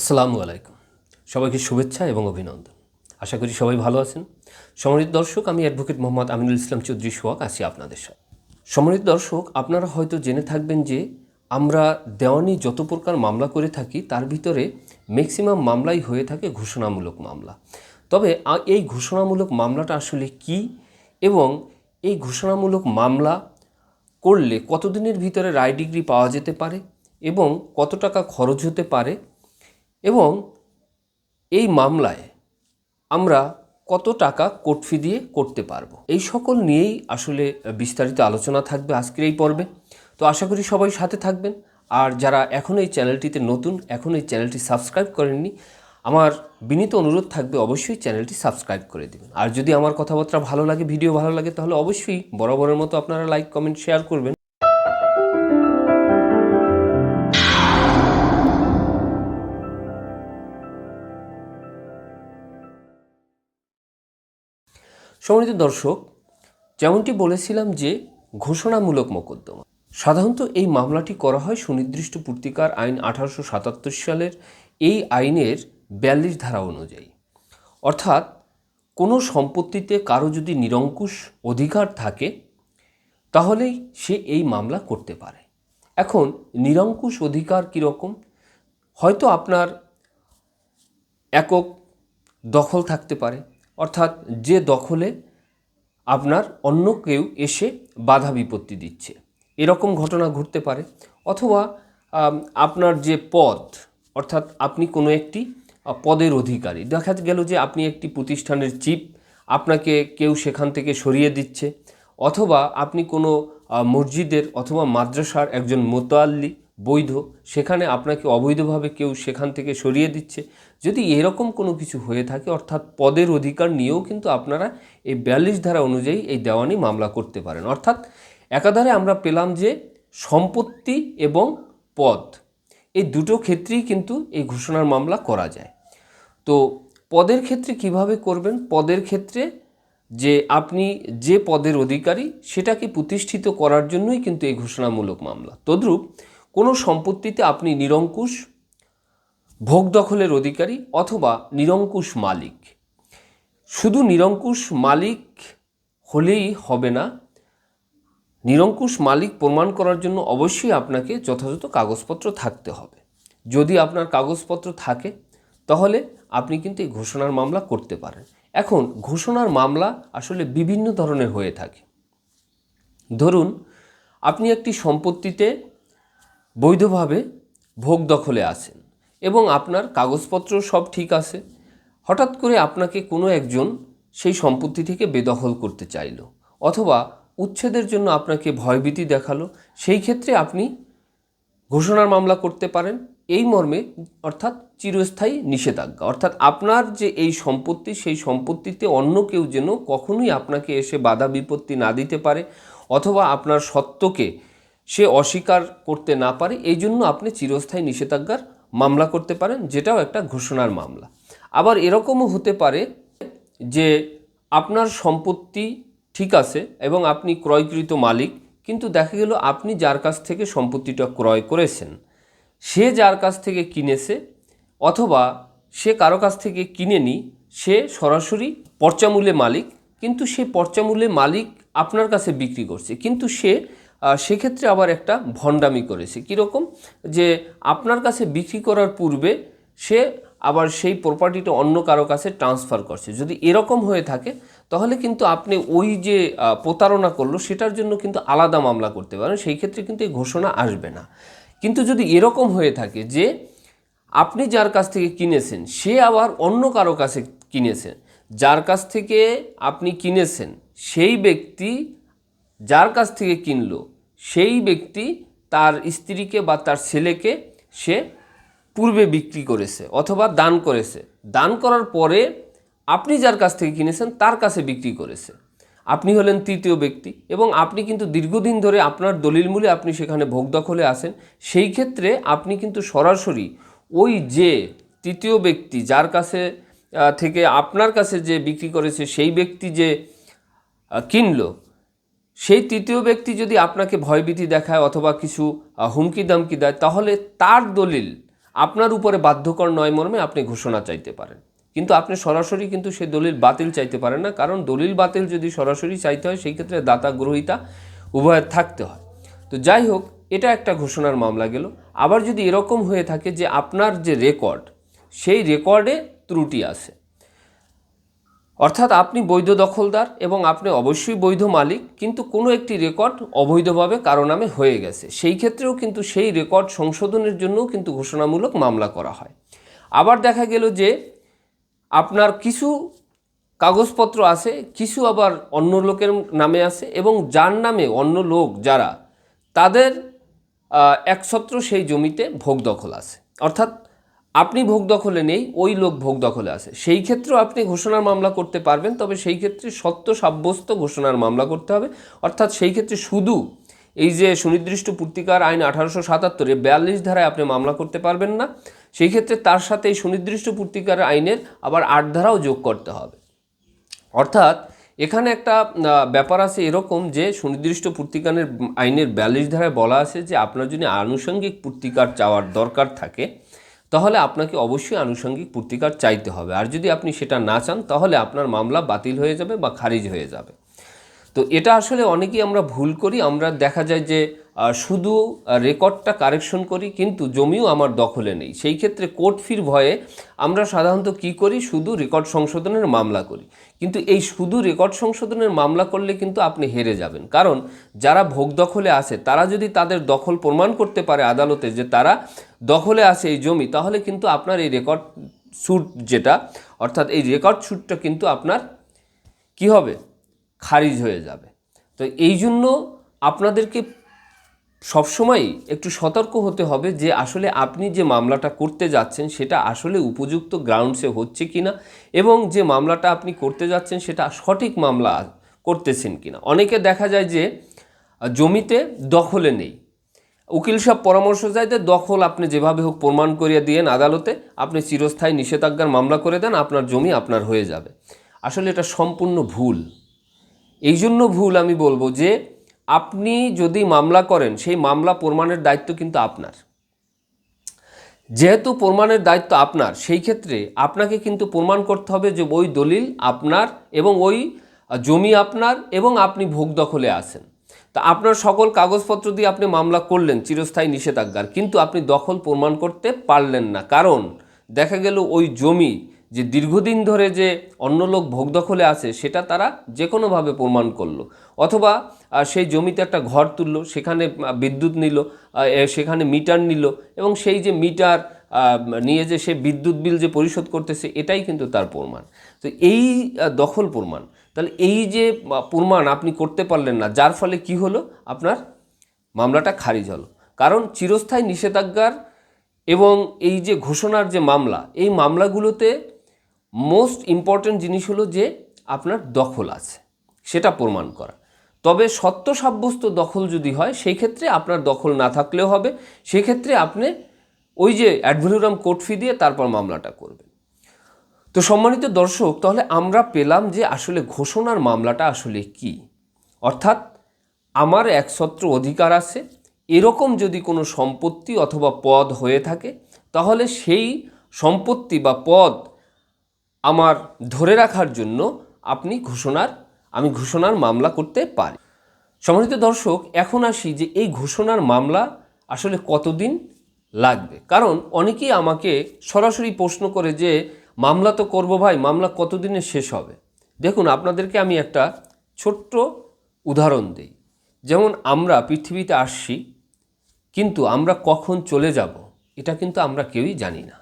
আসসালামু আলাইকুম। সবাইকে শুভেচ্ছা এবং অভিনন্দন। আশা করি সবাই ভালো আছেন। সম্মানিত দর্শক, আমি অ্যাডভোকেট মোহাম্মদ আমিনুল ইসলাম চৌধুরী সোহাগ, আছি আপনাদের সাথে। সম্মানিত দর্শক, আপনারা হয়তো জেনে থাকবেন যে আমরা দেওয়ানি যত প্রকার মামলা করে থাকি, তার ভিতরে ম্যাক্সিমাম মামলাই হয়ে থাকে ঘোষণামূলক মামলা। তবে এই ঘোষণামূলক মামলাটা আসলে কি এবং এই ঘোষণামূলক মামলা করলে কতদিনের ভিতরে রায় ডিগ্রি পাওয়া যেতে পারে এবং কত টাকা খরচ হতে পারে এবং এই মামলায় আমরা কত টাকা কোর্ট ফি দিয়ে করতে পারব? এই সকল নিয়েই আসলে বিস্তারিত আলোচনা থাকবে আজকের এই পর্বে। তো আশা করি সবাই সাথে থাকবেন। আর যারা এখন এই চ্যানেলটিতে নতুন, এখন এই চ্যানেলটি সাবস্ক্রাইব করেননি, আমার বিনীত অনুরোধ থাকবে অবশ্যই চ্যানেলটি সাবস্ক্রাইব করে দেবেন। আর যদি আমার কথাবার্তা ভালো লাগে, ভিডিও ভালো লাগে, তাহলে অবশ্যই বরাবরের মতো আপনারা লাইক, কমেন্ট, শেয়ার করবেন। সম্মানিত দর্শক, যেমনটি বলেছিলাম যে ঘোষণামূলক মোকদ্দমা। সাধারণত এই মামলাটি করা হয় সুনির্দিষ্ট পূর্তিকার আইন আঠারোশো সাতাত্তর সালের এই আইনের বিয়াল্লিশ ধারা অনুযায়ী। অর্থাৎ, কোনো সম্পত্তিতে কারও যদি নিরঙ্কুশ অধিকার থাকে, তাহলেই সে এই মামলা করতে পারে। এখন, নিরঙ্কুশ অধিকার কীরকম হয়তো আপনার একক দখল থাকতে পারে অর্থাৎ যে দখলে আপনার অন্য কেউ এসে বাধা বিপত্তি দিচ্ছে। এরকম ঘটনা ঘটতে পারে। অথবা আপনার যে পদ, অর্থাৎ আপনি কোনো একটি পদের অধিকারী, দেখা গেল যে আপনি একটি প্রতিষ্ঠানের চিপ আপনাকে কেউ সেখান থেকে সরিয়ে দিচ্ছে, অথবা আপনি কোনো মসজিদের অথবা মাদ্রাসার একজন মোতাল্লি বৈধ, সেখানে আপনাকে অবৈধভাবে কেউ সেখান থেকে সরিয়ে দিচ্ছে। যদি এরকম কোনো কিছু হয়ে থাকে, অর্থাৎ পদের অধিকার নিয়েও কিন্তু আপনারা এই বিয়াল্লিশ ধারা অনুযায়ী এই দেওয়ানি মামলা করতে পারেন। অর্থাৎ একাধারে আমরা পেলাম যে সম্পত্তি এবং পদ, এই দুটো ক্ষেত্রেই কিন্তু এই ঘোষণার মামলা করা যায়। তো পদের ক্ষেত্রে কীভাবে করবেন? পদের ক্ষেত্রে যে আপনি যে পদের অধিকারী, সেটাকে প্রতিষ্ঠিত করার জন্যই কিন্তু এই ঘোষণামূলক মামলা। তদ্রূপ কোনো সম্পত্তিতে আপনি নিরঙ্কুশ, ভোগ দখলের অধিকারী অথবা নিরঙ্কুশ মালিক। শুধু নিরঙ্কুশ মালিক হলেই হবে না, নিরঙ্কুশ মালিক প্রমাণ করার জন্য অবশ্যই আপনাকে যথাযথ কাগজপত্র থাকতে হবে। যদি আপনার কাগজপত্র থাকে, তাহলে আপনি কিন্তু এই ঘোষণার মামলা করতে পারেন। এখন, ঘোষণার মামলা আসলে বিভিন্ন ধরনের হয়ে থাকে। ধরুন, আপনি একটি সম্পত্তিতে বৈধভাবে ভোগ দখলে আছেন এবং আপনার কাগজপত্র সব ঠিক আছে। হঠাৎ করে আপনাকে কোনো একজন সেই সম্পত্তি থেকে বেদখল করতে চাইলো অথবা উচ্ছেদের জন্য আপনাকে ভয়ভীতি দেখাল, সেই ক্ষেত্রে আপনি ঘোষণার মামলা করতে পারেন। এই মর্মে অর্থাৎ চিরস্থায়ী নিষেধাজ্ঞা। অর্থাৎ আপনার যে এই সম্পত্তি, সেই সম্পত্তিতে অন্য কেউ যেন কখনোই আপনাকে এসে বাধা বিপত্তি না দিতে পারে অথবা আপনার সত্যকে সে অস্বীকার করতে না পারে, এই জন্য আপনি চিরস্থায়ী নিষেধাজ্ঞার মামলা করতে পারেন, যেটাও একটা ঘোষণার মামলা। আবার এরকমও হতে পারে যে আপনার সম্পত্তি ঠিক আছে এবং আপনি ক্রয়কৃত মালিক, কিন্তু দেখা গেল আপনি যার কাছ থেকে সম্পত্তিটা ক্রয় করেছেন, সে যার কাছ থেকে কিনেছে অথবা সে কারও কাছ থেকে কিনেনি, সে সরাসরি পর্চামূল্যে মালিক, কিন্তু সে পর্চামূল্যে মালিক আপনার কাছে বিক্রি করছে, কিন্তু সে সেক্ষেত্রে আবার একটা ভণ্ডামি করেছে। কীরকম? যে আপনার কাছে বিক্রি করার পূর্বে সে আবার সেই প্রপার্টিটা অন্য কারও কাছে ট্রান্সফার করছে। যদি এরকম হয়ে থাকে, তাহলে কিন্তু আপনি ওই যে প্রতারণা করল, সেটার জন্য কিন্তু আলাদা মামলা করতে পারেন। সেই ক্ষেত্রে কিন্তু এই ঘোষণা আসবে না। কিন্তু যদি এরকম হয়ে থাকে যে আপনি যার কাছ থেকে কিনেছেন, সে আবার অন্য কারও কাছে কিনেছেন যার কাছ থেকে আপনি কিনেছেন, সেই ব্যক্তি যার কাছ থেকে কিনলো, সেই ব্যক্তি তার স্ত্রীকে বা তার ছেলেকে সে পূর্বে বিক্রি করেছে অথবা দান করেছে। দান করার পরে আপনি যার কাছ থেকে কিনেছেন তার কাছে বিক্রি করেছে। আপনি হলেন তৃতীয় ব্যক্তি এবং আপনি কিন্তু দীর্ঘদিন ধরে আপনার দলিল মূলে আপনি সেখানে ভোগ দখলে আসেন সেই ক্ষেত্রে আপনি কিন্তু সরাসরি ওই যে তৃতীয় ব্যক্তি যার কাছে থেকে আপনার কাছে যে বিক্রি করেছে, সেই ব্যক্তি যে কিনলো সেই তৃতীয় ব্যক্তি যদি আপনাকে ভয়ভীতি দেখায় অথবা কিছু হুমকি দামকি দেয়, তাহলে তার দলিল আপনার উপরে বাধ্যকর নয় মর্মে আপনি ঘোষণা চাইতে পারেন। কিন্তু আপনি সরাসরি কিন্তু সেই দলিল বাতিল চাইতে পারেন না, কারণ দলিল বাতিল যদি সরাসরি চাইতে হয়, সেই ক্ষেত্রে দাতা গ্রহিতা উভয়ের থাকতে হয়। তো যাই হোক, এটা একটা ঘোষণার মামলা গেল। আবার যদি এরকম হয়ে থাকে যে আপনার যে রেকর্ড সেই রেকর্ডে ত্রুটি আছে। অর্থাৎ আপনি বৈধ দখলদার এবং আপনি অবশ্যই বৈধ মালিক, কিন্তু কোনো একটি রেকর্ড অবৈধভাবে কারও নামে হয়ে গেছে। সেই ক্ষেত্রেও কিন্তু সেই রেকর্ড সংশোধনের জন্যও কিন্তু ঘোষণামূলক মামলা করা হয়। আবার দেখা গেল যে আপনার কিছু কাগজপত্র আছে, কিছু আবার অন্য লোকের নামে আছে এবং যার নামে অন্য লোক যারা, তাদের একসত্র সেই জমিতে ভোগ দখল আছে। অর্থাৎ আপনি ভোগ দখলে নেই, ওই লোক ভোগ দখলে আছে। সেই ক্ষেত্রেও আপনি ঘোষণার মামলা করতে পারবেন, তবে সেই ক্ষেত্রে সত্য সাব্যস্ত ঘোষণার মামলা করতে হবে। অর্থাৎ সেই ক্ষেত্রে শুধু এই যে সুনির্দিষ্ট পূর্তিকার আইন আঠারোশো সাতাত্তরে বিয়াল্লিশ ধারায় আপনি মামলা করতে পারবেন না। সেই ক্ষেত্রে তার সাথে এই সুনির্দিষ্ট পূর্তিকার আইনের আবার আট ধারাও যোগ করতে হবে। অর্থাৎ এখানে একটা ব্যাপার আছে এরকম যে সুনির্দিষ্ট পূর্তিকানের, আইনের বিয়াল্লিশ ধারায় বলা আছে যে আপনার যদি আনুষঙ্গিক পূর্তিকার চাওয়ার দরকার থাকে তাহলে আপনাকে অবশ্যই আনুষঙ্গিক পূর্তিকার চাইতে হবে। আর যদি আপনি সেটা না চান, তাহলে আপনার মামলা বাতিল হয়ে যাবে বা খারিজ হয়ে যাবে। তো এটা আসলে অনেকেই আমরা ভুল করি। আমরা দেখা যায় যে শুধু রেকর্ডটা কারেকশন করি, কিন্তু জমিও আমার দখলে নেই। সেই ক্ষেত্রে কোর্ট ফির ভয়ে আমরা সাধারণত কি করি? শুধু রেকর্ড সংশোধনের মামলা করি। কিন্তু এই শুধু রেকর্ড সংশোধনের মামলা করলে কিন্তু আপনি হেরে যাবেন। কারণ যারা ভোগ দখলে আছে, তারা যদি তাদের দখল প্রমাণ করতে পারে আদালতে যে তারা দখলে আছে এই জমি, তাহলে কিন্তু আপনার এই রেকর্ড স্যুট যেটা, অর্থাৎ এই রেকর্ড স্যুটটা কিন্তু আপনার কি হবে? খারিজ হয়ে যাবে। তো এই জন্য আপনাদেরকে সবসময় একটু সতর্ক হতে হবে যে আসলে আপনি যে মামলাটা করতে যাচ্ছেন সেটা আসলে উপযুক্ত গ্রাউন্ডসে হচ্ছে কিনা এবং যে মামলাটা আপনি করতে যাচ্ছেন সেটা সঠিক মামলা করতেছেন কিনা। অনেকে দেখা যায় যে জমিতে দখলে নেই। উকিল সব পরামর্শ যায় যে দখল আপনি যেভাবে হোক প্রমাণ করিয়ে দিয়েন আদালতে আপনি চিরস্থায়ী নিষেধাজ্ঞার মামলা করে দেন, আপনার জমি আপনার হয়ে যাবে। আসলে এটা সম্পূর্ণ ভুল। এই জন্য ভুল আমি বলব যে আপনি যদি মামলা করেন, সেই মামলা প্রমাণের দায়িত্ব কিন্তু আপনার। যেহেতু প্রমাণের দায়িত্ব আপনার, সেই ক্ষেত্রে আপনাকে কিন্তু প্রমাণ করতে হবে যে ওই দলিল আপনার এবং ওই জমি আপনার এবং আপনি ভোগ দখলে আছেন। তা আপনার সকল কাগজপত্র দিয়ে আপনি মামলা করলেন, চিরস্থায়ী নিষেধাজ্ঞার, কিন্তু আপনি দখল প্রমাণ করতে পারলেন না। কারণ দেখা গেল ওই জমি যে দীর্ঘদিন ধরে যে অন্য লোক ভোগ দখলে আছে, সেটা তারা যে কোনোভাবে প্রমাণ করল। অথবা সেই জমিতে একটা ঘর তুললো, সেখানে বিদ্যুৎ নিল সেখানে মিটার নিল এবং সেই যে মিটার নিয়ে যে সে বিদ্যুৎ বিল যে পরিশোধ করতেছে, এটাই কিন্তু তার প্রমাণ। তো এই দখল প্রমাণ। তাহলে এই যে প্রমাণ আপনি করতে পারলেন না, যার ফলে কি হলো? আপনার মামলাটা খারিজ হলো। কারণ চিরস্থায়ী নিষেধাজ্ঞার এবং এই যে ঘোষণার যে মামলা, এই মামলাগুলোতে মোস্ট ইম্পর্ট্যান্ট জিনিস হলো যে আপনার দখল আছে। সেটা প্রমাণ করা। তবে সত্য সাব্যস্ত দখল যদি হয়, সেই ক্ষেত্রে আপনার দখল না থাকলেও হবে। সেক্ষেত্রে আপনি ওই যে অ্যাডভেলুরাম কোর্ট ফি দিয়ে তারপর মামলাটা করবেন। তো সম্মানিত দর্শক, তাহলে আমরা পেলাম যে আসলে ঘোষণার মামলাটা আসলে কি। অর্থাৎ আমার একছত্র অধিকার আছে, এরকম যদি কোনো সম্পত্তি অথবা পদ হয়ে থাকে, তাহলে সেই সম্পত্তি বা পদ আমার ধরে রাখার জন্য আপনি ঘোষণার, আমি ঘোষণার মামলা করতে পারি। সম্মানিত দর্শক, এখন আসি যে এই ঘোষণার মামলা আসলে কতদিন লাগবে? কারণ অনেকেই আমাকে সরাসরি প্রশ্ন করে যে, মামলা তো করব ভাই, মামলা কতদিনে শেষ হবে? দেখুন, আপনাদেরকে আমি একটা ছোট্ট উদাহরণ দিই। যেমন, আমরা পৃথিবীতে আসছি, কিন্তু আমরা কখন চলে যাব, এটা কিন্তু আমরা কেউই জানি না।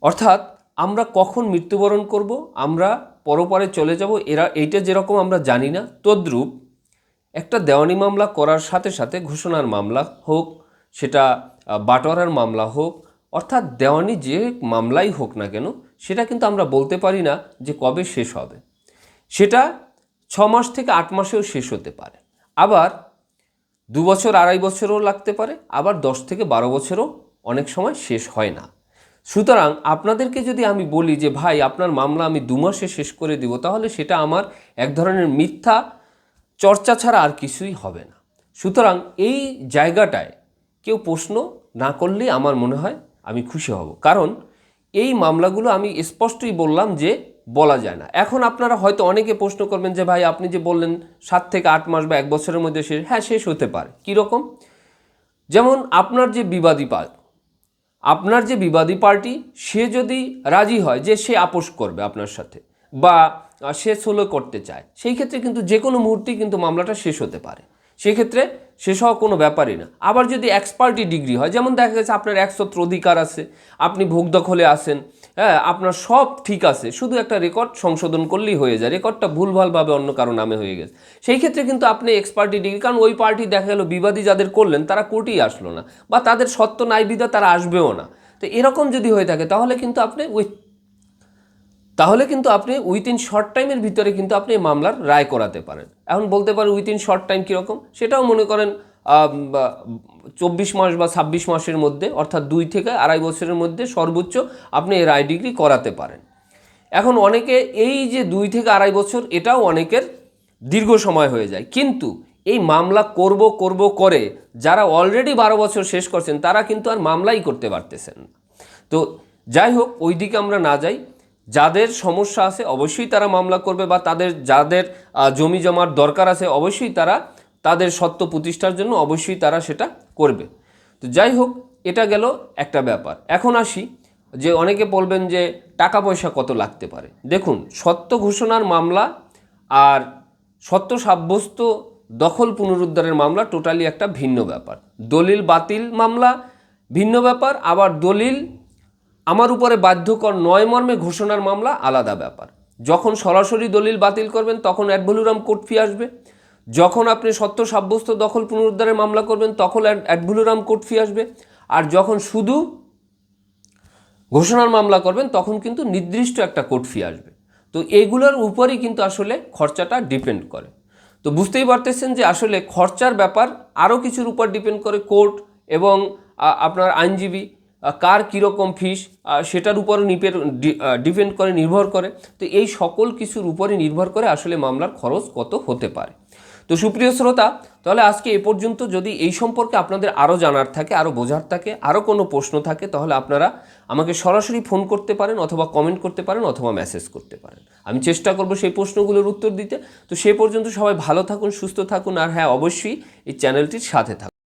অর্থাৎ আমরা কখন মৃত্যুবরণ করব, আমরা পরপরে চলে যাব, এরা, এইটা যেরকম আমরা জানি না, তদ্রূপ একটা দেওয়ানি মামলা করার সাথে সাথে ঘোষণার মামলা হোক, সেটা বাটোয়ারার মামলা হোক, অর্থাৎ দেওয়ানি যে মামলাই হোক না কেন, সেটা কিন্তু আমরা বলতে পারি না যে কবে শেষ হবে। সেটা ছ মাস থেকে আট মাসেও শেষ হতে পারে। আবার দু বছর আড়াই বছরও লাগতে পারে, আবার দশ থেকে বারো বছরও অনেক সময় শেষ হয় না। সুতরাং আপনাদেরকে যদি আমি বলি যে, ভাই, আপনার মামলা আমি দু মাসে শেষ করে দিব, তাহলে সেটা আমার এক ধরনের মিথ্যা চর্চা ছাড়া আর কিছুই হবে না। সুতরাং এই জায়গাটায় কেউ প্রশ্ন না করলেই আমার মনে হয় আমি খুশি হব। কারণ এই মামলাগুলো আমি স্পষ্টই বললাম যে, বলা যায় না। এখন আপনারা হয়তো অনেকে প্রশ্ন করবেন যে, ভাই, আপনি যে বললেন সাত থেকে আট মাস বা এক বছরের মধ্যে শেষ হ্যাঁ শেষ হতে পারে। কীরকম? যেমন আপনার যে বিবাদী পার্ট আপনার যে বিবাদী পার্টি, সে যদি রাজি হয় যে সে আপোষ করবে আপনার সাথে বা সে সোলো করতে চায়, সেই ক্ষেত্রে কিন্তু যে কোনো মুহূর্তেই কিন্তু মামলাটা শেষ হতে পারে। সেক্ষেত্রে হওয়া কোনো ব্যাপারই না। আবার যদি এক্সপার্টি ডিগ্রি হয়, যেমন দেখা গেছে আপনার একশত্র অধিকার আছে, আপনি ভোগ দখলে আসেন হ্যাঁ আপনার সব ঠিক আছে, শুধু একটা রেকর্ড সংশোধন করলেই হয়ে যায় রেকর্ডটা ভুলভালভাবে অন্য কারও নামে হয়ে গেছে। সেই ক্ষেত্রে কিন্তু আপনি এক্সপার্টি ডিগ্রি কারণ ওই পার্টি দেখা গেলো বিবাদী যাদের করলেন, তারা কোর্টেই আসলো না, বা তাদের সত্য নাই বিদা তারা আসবেও না। তো এরকম যদি হয়ে থাকে, তাহলে কিন্তু আপনি ওই তাহলে কিন্তু আপনি উইথিন শর্ট টাইমের ভিতরে কিন্তু আপনি মামলার রায় করাতে পারেন। এখন বলতে পারেন উইথিন শর্ট টাইম কীরকম? সেটাও মনে করেন চব্বিশ মাস বা ছাব্বিশ মাসের মধ্যে, অর্থাৎ দুই থেকে আড়াই বছরের মধ্যে সর্বোচ্চ আপনি এই রায় ডিগ্রি করাতে পারেন। এখন অনেকে এই যে দুই থেকে আড়াই বছর, এটাও অনেকের দীর্ঘ সময় হয়ে যায়। কিন্তু এই মামলা করব করব করে যারা অলরেডি বারো বছর শেষ করছেন, তারা কিন্তু আর মামলাই করতে পারতেছেন তো যাই হোক ওই দিকে আমরা না যাই। যাদের সমস্যা আছে অবশ্যই তারা মামলা করবে বা তাদের, যাদের জমি জমার দরকার আছে অবশ্যই তারা তাদের সত্য প্রতিষ্ঠার জন্য অবশ্যই তারা সেটা করবে। তো যাই হোক, এটা গেল একটা ব্যাপার। এখন আসি যে অনেকে বলবেন যে টাকা পয়সা কত লাগতে পারে। দেখুন সত্য ঘোষণার মামলা আর সত্য সাব্যস্ত দখল পুনরুদ্ধারের মামলা টোটালি একটা ভিন্ন ব্যাপার। দলিল বাতিল মামলা, ভিন্ন ব্যাপার। আবার দলিল আমার উপরে বাধ্যকর নয় মর্মে ঘোষণার মামলা আলাদা ব্যাপার। যখন সরাসরি দলিল বাতিল করবেন, তখন অ্যাডভুলুরাম কোর্ট ফি আসবে। যখন আপনি সত্য সাব্যস্ত দখল পুনরুদ্ধারের মামলা করবেন, তখন অ্যাডভুলুরাম কোর্ট ফি আসবে। আর যখন শুধু ঘোষণার মামলা করবেন, তখন কিন্তু নির্দিষ্ট একটা কোর্ট ফি আসবে। তো এগুলোর উপরেই কিন্তু আসলে খরচাটা ডিপেন্ড করে। তো বুঝতেই পারতেছেন যে আসলে খরচার ব্যাপার আরও কিছুর উপর ডিপেন্ড করে কোর্ট এবং আপনার আইনজীবী। কার কীরকম ফিস সেটার উপরও নিপের ডিপেন্ড করে, নির্ভর করে। তো এই সকল কিছুর উপরে নির্ভর করে আসলে মামলার খরচ কত হতে পারে। তো সুপ্রিয় শ্রোতা, তাহলে আজকে এ পর্যন্ত যদি এই সম্পর্কে আপনাদের আরও জানার থাকে, আরও বোঝার থাকে, আরও কোনো প্রশ্ন থাকে, তাহলে আপনারা আমাকে সরাসরি ফোন করতে পারেন অথবা কমেন্ট করতে পারেন অথবা মেসেজ করতে পারেন। আমি চেষ্টা করব সেই প্রশ্নগুলোর উত্তর দিতে। তো সে পর্যন্ত সবাই ভালো থাকুন, সুস্থ থাকুন, আর হ্যাঁ অবশ্যই এই চ্যানেলটির সাথে থাকুন।